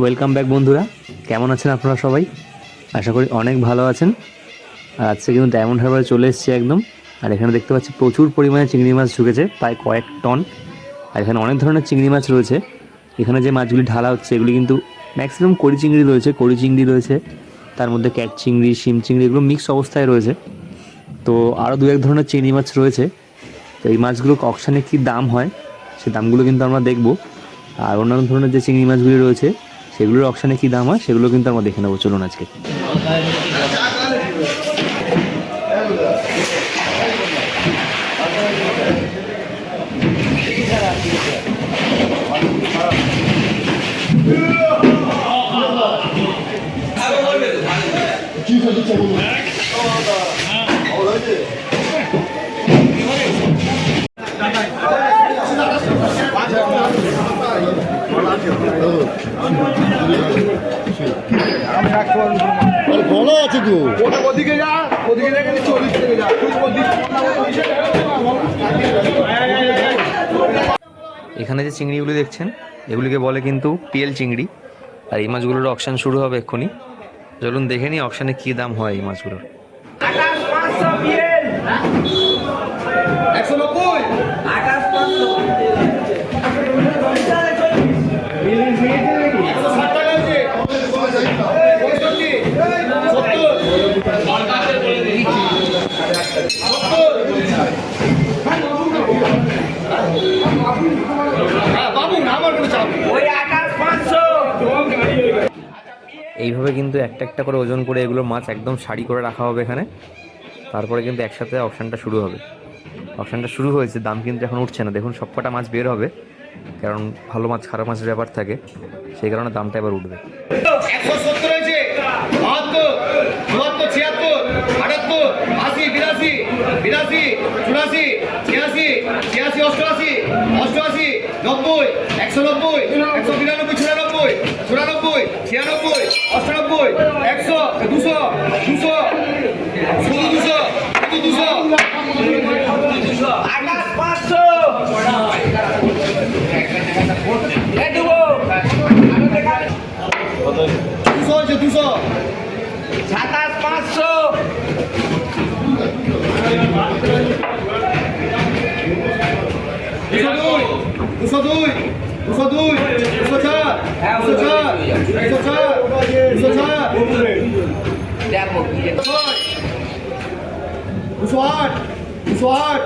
Welcome back বন্ধুরা। কেমন আছেন আপনারা সবাই? আশা করি অনেক ভালো আছেন। আর আজকে কিন্তু ডায়মন্ড হারবারে চলে এসেছি একদম। আর এখানে দেখতে পাচ্ছি প্রচুর পরিমাণে চিংড়ি মাছ ঢুকেছে, প্রায় কয়েক টন। আর এখানে অনেক ধরনের চিংড়ি মাছ রয়েছে। এখানে যে মাছগুলি ঢালা হচ্ছে, এগুলি কিন্তু ম্যাক্সিমাম কড়ি চিংড়ি রয়েছে, কড়ি চিংড়ি রয়েছে। তার মধ্যে ক্যাট চিংড়ি, শিম চিংড়ি, এগুলো মিক্স অবস্থায় রয়েছে। তো আরও দু এক ধরনের চিংড়ি মাছ রয়েছে। তো এই মাছগুলো অকশানে কী দাম হয় সেই দামগুলো কিন্তু আমরা দেখব। আর অন্যান্য ধরনের যে চিংড়ি মাছগুলি রয়েছে সেগুলোর অপশানে কী দাম হয় সেগুলো কিন্তু আমরা দেখে নেব। চলুন আজকে। আরে বলা আছে তো। ওদিকে যা ওদিকে রেখে দিচ্ছি থেকে যা এখানে যে চিংড়িগুলি দেখছেন এগুলিকে বলে কিন্তু পিএল চিংড়ি। আর এই মাছগুলোর অকশান শুরু হবে এক্ষুনি। চলুন দেখে নিই অকশানে কী দাম হয় এই মাছগুলোর। একশো ষাট টাকা আছে পঁয়ষট্টি হ্যাঁ বাবু না আমার কোনো চাপ নেই। এইভাবে কিন্তু একটা একটা করে ওজন করে এগুলো মাছ একদম সারি করে রাখা হবে এখানে। তারপরে কিন্তু একসাথে অপশানটা শুরু হবে। অপশানটা শুরু হয়েছে, দাম কিন্তু এখন উঠছে না। দেখুন, সবকটা মাছ বের হবে, কারণ ভালো মাছ, খারাপ মাছের ব্যাপার থাকে, সেই কারণে দামটা এবার উঠবে। একশো সত্তর হয়েছে ছিয়াশি অষ্টআশি অষ্টআশি নব্বই একশো নব্বই একশো বিরানব্বই চুরানব্বই চুরানব্বই ছিয়ানব্বই অষ্টানব্বই একশো দুশো দুশো শুধু দুশো শুধু দুশো। আকাশ পাঁচশো। দুশো হয়েছে দুশো। সাতাশ পাঁচশো। দুশো দুই দুশো দুই দুশো চার দুশো চার দুশো চার দুশো চার দুশো আট দুশো আট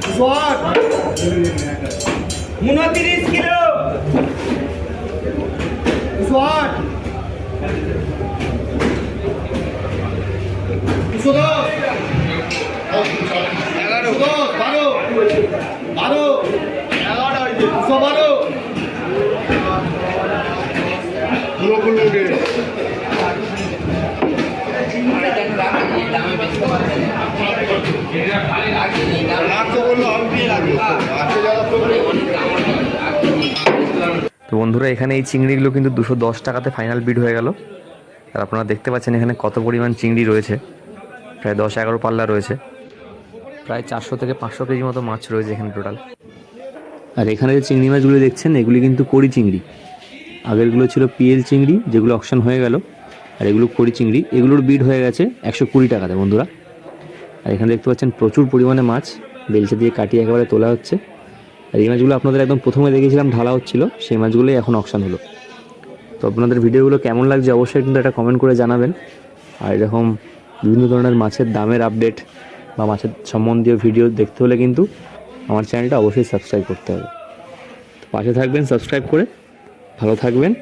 দুশো আট উনত্রিশ কিলো দুশো আট দুশো দশ এগারো দশ বারো বারো বারো তো বন্ধুরা, এখানে এই চিংড়িগুলো কিন্তু দুশো দশ টাকাতে ফাইনাল বিড হয়ে গেল। আর আপনারা দেখতে পাচ্ছেন এখানে কত পরিমাণ চিংড়ি রয়েছে। প্রায় দশ এগারো পাল্লা রয়েছে। প্রায় চারশো থেকে পাঁচশো কেজি মতো মাছ রয়েছে এখানে টোটাল আর এখানে যে চিংড়ি মাছগুলো দেখছেন, এগুলি কিন্তু কড়ি চিংড়ি। আগেরগুলো ছিল পিএল চিংড়ি, যেগুলো অকশন হয়ে গেল, আর এগুলো কড়ি চিংড়ি। এগুলোর বিড হয়ে গেছে একশো কুড়ি টাকাতে, বন্ধুরা। আর এখানে দেখতে পাচ্ছেন প্রচুর পরিমাণে মাছ, বেলচা দিয়ে কাটিয়ে একেবারে তোলা হচ্ছে। আর এই মাছগুলো আপনাদের একদম প্রথমে দেখেছিলাম, ঢালা হচ্ছিল, সেই মাছগুলোই এখন অকশান হলো। তো আপনাদের ভিডিওগুলো কেমন লাগছে অবশ্যই কিন্তু একটা কমেন্ট করে জানাবেন। আর এরকম বিভিন্ন ধরনের মাছের দামের আপডেট বা মাছের সম্বন্ধীয় ভিডিও দেখতে হলে কিন্তু আমার চ্যানেলটা অবশ্যই সাবস্ক্রাইব করতে হবে। পাশে থাকবেন সাবস্ক্রাইব করে ভালো থাকবেন।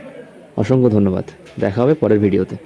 অসংখ্য ধন্যবাদ। দেখা হবে পরের ভিডিওতে